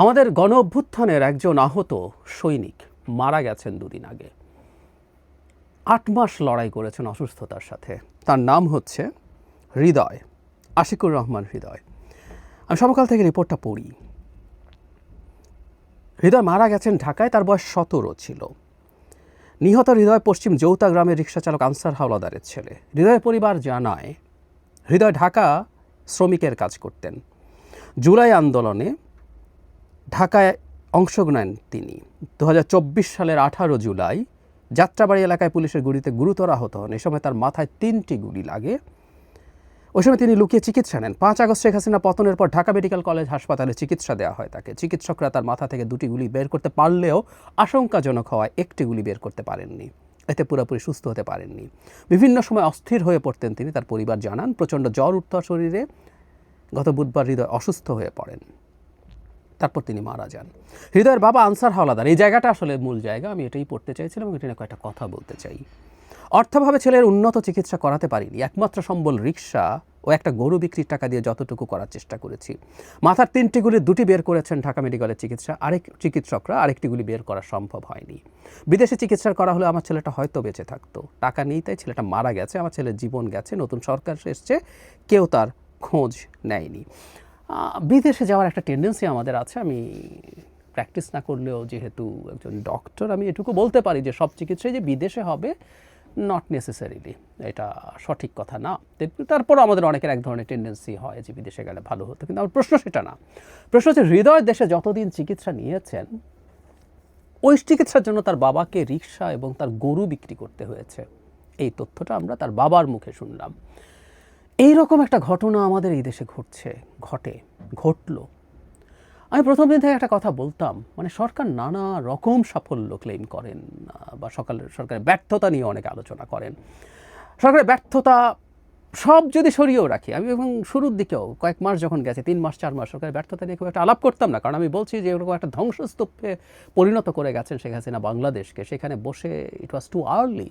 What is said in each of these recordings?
আমাদের গণ অভ্যুত্থানের একজন আহত সৈনিক মারা গেছেন দুদিন আগে। আট মাস লড়াই করেছেন অসুস্থতার সাথে। তার নাম হচ্ছে হৃদয়, আশিকুর রহমান হৃদয়। আমি সমকাল থেকে রিপোর্টটা পড়ি। হৃদয় মারা গেছেন ঢাকায়, তার বয়স সতেরো ছিল। নিহত হৃদয় পশ্চিম যৌতা গ্রামের রিক্সা চালক আনসার হাওলাদারের ছেলে। হৃদয় পরিবার জানায়, হৃদয় ঢাকা শ্রমিকের কাজ করতেন। জুলাই আন্দোলনে ঢাকায় অংশ নেন তিনি। দু হাজার চব্বিশ সালের আঠারো জুলাই যাত্রাবাড়ি এলাকায় পুলিশের গুলিতে গুরুতর আহত হন। এ সময় তার মাথায় তিনটি গুলি লাগে। ওই সময় তিনি লুকিয়ে চিকিৎসা নেন। পাঁচ আগস্ট শেখ হাসিনা পতনের পর ঢাকা মেডিকেল কলেজ হাসপাতালে চিকিৎসা দেওয়া হয় তাকে। চিকিৎসকরা তার মাথা থেকে দুটি গুলি বের করতে পারলেও আশঙ্কাজনক হওয়ায় একটি গুলি বের করতে পারেননি। এতে পুরোপুরি সুস্থ হতে পারেননি। বিভিন্ন সময় অস্থির হয়ে পড়তেন তিনি। তার পরিবার জানান, প্রচণ্ড জ্বর উঠত শরীরে। গত বুধবার হৃদয় অসুস্থ হয়ে পড়েন। তারপর তিনি মারা যান। হৃদয়ের বাবা আনসার হাওলাদার। এই জায়গাটা আসলে মূল জায়গা। আমি এটাই পড়তে চাইছিলাম এবং এটা নিয়ে কয়েকটা কথা বলতে চাই। অর্থভাবে ছেলের উন্নত চিকিৎসা করাতে পারিনি। একমাত্র সম্বল রিক্সা ও একটা গরু বিক্রির টাকা দিয়ে যতটুকু করার চেষ্টা করেছি। মাথার তিনটি গুলি দুটি বের করেছেন ঢাকা মেডিকেলের চিকিৎসা। আরেক চিকিৎসকরা আরেকটি গুলি বের করা সম্ভব হয়নি। বিদেশে চিকিৎসা করা হলে আমার ছেলেটা হয়তো বেঁচে থাকতো। টাকা নেই তাই ছেলেটা মারা গেছে। আমার ছেলের জীবন গেছে। নতুন সরকার এসছে। কেউ তার খোঁজ নেয়নি। বিদেশে যাওয়ার একটা টেন্ডেন্সি আমাদের আছে। আমি প্র্যাকটিস না করলেও যেহেতু একজন ডক্টর আমি এটুকু বলতে পারি যে সব চিকিৎসাই যে বিদেশে হবে নট নেসেসারিলি এটা সঠিক কথা না। তারপর আমাদের অনেকের এক ধরনের টেন্ডেন্সি হয় যে বিদেশে গেলে ভালো হতো। কিন্তু আমার প্রশ্ন সেটা না। প্রশ্ন হচ্ছে, হৃদয় দেশে যতদিন চিকিৎসা নিয়েছেন, ওই চিকিৎসার জন্য তার বাবাকে রিক্সা এবং তার গরু বিক্রি করতে হয়েছে। এই তথ্যটা আমরা তার বাবার মুখে শুনলাম। এই রকম একটা ঘটনা আমাদের এই দেশে ঘটছে, ঘটে, ঘটল। আমি প্রথম দিন থেকে একটা কথা বলতাম মানে সরকার নানা রকম সাফল্য ক্লেম করেন, বা সকালের সরকারের ব্যর্থতা নিয়ে অনেক আলোচনা করেন। সরকারের ব্যর্থতা সব যদি সরিয়েও রাখি, আমি এবং শুরুর দিকেও কয়েক মাস যখন গেছে, তিন মাস, চার মাস সরকারের ব্যর্থতা নিয়ে খুব একটা আলাপ করতাম না, কারণ আমি বলছি যে এরকম একটা ধ্বংসস্তূপে পরিণত করে গেছেন শেখ হাসিনা বাংলাদেশকে, সেখানে বসে ইট ওয়াজ টু আর্লি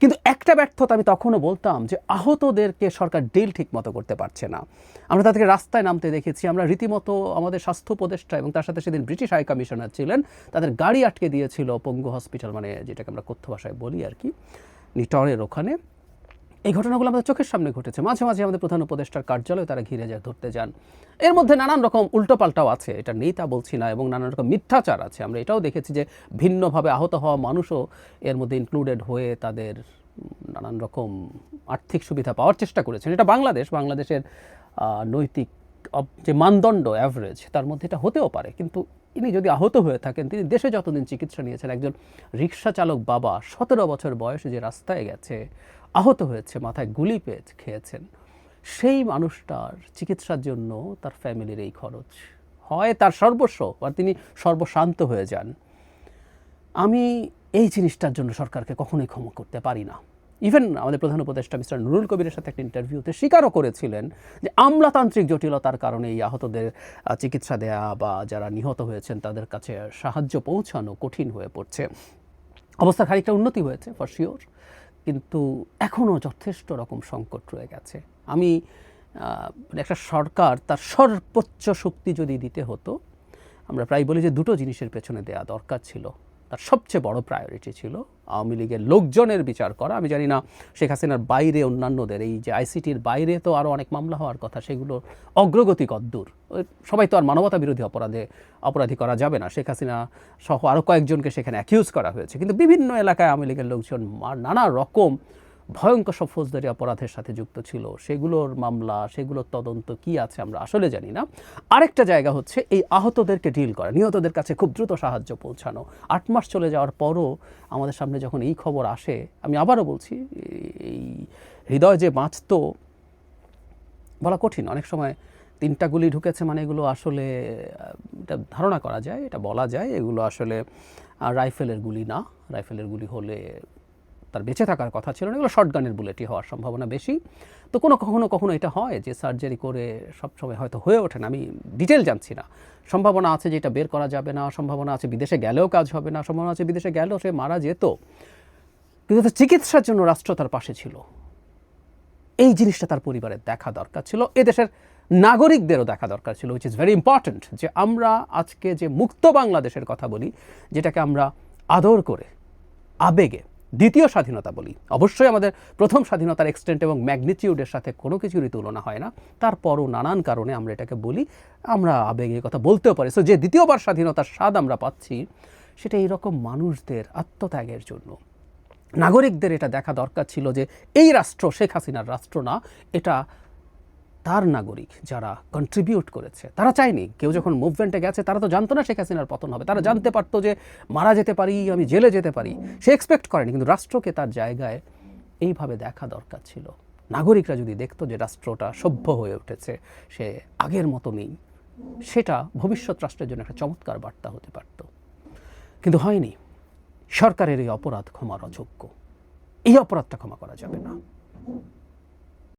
কিন্তু একটা ব্যর্থতা আমি তখনও বলতাম যে আহতদেরকে সরকার ডিল ঠিক মতো করতে পারছে না। আমরা তাদেরকে রাস্তায় নামতে দেখেছি, আমরা রীতিমতো আমাদের স্বাস্থ্য উপদেষ্টা এবং তার সাথে সেদিন ব্রিটিশ হাই কমিশনার ছিলেন, তাদের গাড়ি আটকে দিয়েছিল পঙ্গু হসপিটাল মানে যেটাকে আমরা কথ্য ভাষায় বলি আর কি, নিটরের ওখানে। এই ঘটনাগুলো আমাদের চোখের সামনে ঘটেছে। মাঝে মাঝে আমাদের প্রধান উপদেষ্টার কার্যালয়ে তারা ঘিরে যায়, ধরতে যান। এর মধ্যে নানান রকম উল্টোপাল্টাও আছে, এটা নেই তা বলছি না, এবং নানান রকম মিথ্যাচার আছে। আমরা এটাও দেখেছি যে ভিন্নভাবে আহত হওয়া মানুষও এর মধ্যে ইনক্লুডেড হয়ে তাদের নানান রকম আর্থিক সুবিধা পাওয়ার চেষ্টা করেছেন। এটা বাংলাদেশ, বাংলাদেশের নৈতিক যে মানদণ্ড অ্যাভারেজ তার মধ্যে এটা হতেও পারে। কিন্তু ইনি যদি আহত হয়ে থাকেন, তিনি দেশে যতদিন চিকিৎসা নিয়েছেন, একজন রিক্সা চালক বাবা, সতেরো বছর বয়সে যে রাস্তায় গেছে আহত হয়েছে, মাথায় গুলি পেয়ে খেয়েছেন। সেই মানুষটার চিকিৎসার জন্য তার ফ্যামিলির এই খরচ হয়, তার সর্বস্ব, আর তিনি সর্বশান্ত হয়ে যান। আমি এই জিনিসটার জন্য সরকারকে কখনোই ক্ষমা করতে পারি না। ইভেন আমাদের প্রধান উপদেষ্টা মিস্টার নুরুল কবিরের সাথে একটা ইন্টারভিউতে স্বীকারও করেছিলেন যে আমলাতান্ত্রিক জটিলতার কারণে এই আহতদের চিকিৎসা দেয়া বা যারা নিহত হয়েছেন তাদের কাছে সাহায্য পৌঁছানো কঠিন হয়ে পড়ছে। অবস্থার খানিকটা উন্নতি হয়েছে ফর শিওর কিন্তু এখনও যথেষ্ট রকম সংকট রয়ে গেছে। আমি মানে একটা সরকার, তার সর্বোচ্চ শক্তি যদি দিতে হতো, আমরা প্রায় বলি যে দুটো জিনিসের পেছনে দেয়া দরকার ছিল। তার সবচেয়ে বড় প্রায়োরিটি ছিল আওয়ামী লীগের লোকজনের বিচার করা। আমি জানি না শেখ হাসিনার বাইরে অন্যান্যদের, এই যে আইসিটির বাইরে তো আরও অনেক মামলা হওয়ার কথা সেগুলোর অগ্রগতি কদ্দূর সবাই তো আর মানবতা বিরোধী অপরাধে, অপরাধী করা যাবে না। শেখ হাসিনা সহ আরও কয়েকজনকে সেখানে অ্যাকিউজ করা হয়েছে। কিন্তু বিভিন্ন এলাকায় আওয়ামী লীগের লোকজন নানা রকম ভয়ঙ্কর সব ফৌজদারি অপরাধের সাথে যুক্ত ছিল। সেগুলোর মামলা, সেগুলোর তদন্ত কি আছে আমরা আসলে জানি না। আরেকটা জায়গা হচ্ছে এই আহতদেরকে ডিল করা। নিহতদের কাছে খুব দ্রুত সাহায্য পৌঁছানো। আট মাস চলে যাওয়ার পরও আমাদের সামনে যখন এই খবর আসে, আমি আবারও বলছি, এই হৃদয় যে বাঁচতো বলা কঠিন। অনেক সময় তিনটা গুলি ঢুকেছে মানে এগুলো আসলে, এটা ধারণা করা যায়, এটা বলা যায়। এগুলো আসলে রাইফেলের গুলি না। রাইফেলের গুলি হলে তার বেঁচে থাকার কথা ছিল না, এগুলো শর্টগানের বুলেটই হওয়ার সম্ভাবনা বেশি। তো কোনো কখনো কখনো এটা হয় যে সার্জারি করে সবসময় হয়তো হয়ে ওঠে না, আমি ডিটেল জানছি না। সম্ভাবনা আছে যে এটা বের করা যাবে না, সম্ভাবনা আছে বিদেশে গেলেও কাজ হবে না, সম্ভাবনা আছে বিদেশে গেলেও সে মারা যেত। কিন্তু চিকিৎসার জন্য রাষ্ট্র তার পাশে ছিল। এই জিনিসটা তার পরিবারের দেখা দরকার ছিল, এদেশের নাগরিকদেরও দেখা দরকার ছিল উইচ ইজ ভেরি ইম্পর্ট্যান্ট যে আমরা আজকে যে মুক্ত বাংলাদেশের কথা বলি, যেটাকে আমরা আদর করে, আবেগে দ্বিতীয় স্বাধীনতা বলি। অবশ্যই আমাদের প্রথম স্বাধীনতার এক্সটেন্ট এবং ম্যাগনিটিউডের সাথে কোনো কিছুরই তুলনা হয় না। তারপরও নানান কারণে আমরা এটাকে বলি, আমরা আবেগের কথা বলতেও পারি। সো যে দ্বিতীয়বার স্বাধীনতার স্বাদ আমরা পাচ্ছি, সেটা এইরকম মানুষদের আত্মত্যাগের জন্য। নাগরিকদের এটা দেখা দরকার ছিল যে, এই রাষ্ট্র শেখ হাসিনার রাষ্ট্র না, এটা তার নাগরিক যারা কন্ট্রিবিউট করেছে। তারা চায়নি, কেউ যখন মুভমেন্টে গেছে, তারা তো জানতো না শেখ হাসিনার পতন হবে। তারা জানতে পারতো যে মারা যেতে পারি, আমি জেলে যেতে পারি। সে এক্সপেক্ট করেনি, কিন্তু রাষ্ট্রকে তার জায়গায় এইভাবে দেখা দরকার ছিল। নাগরিকরা যদি দেখতো যে রাষ্ট্রটা সভ্য হয়ে উঠেছে, সে আগের মতো নেই। সেটা ভবিষ্যৎ রাষ্ট্রের জন্য একটা চমৎকার বার্তা হতে পারত। কিন্তু হয়নি। সরকারের এই অপরাধ ক্ষমার অযোগ্য। এই অপরাধটা ক্ষমা করা যাবে না।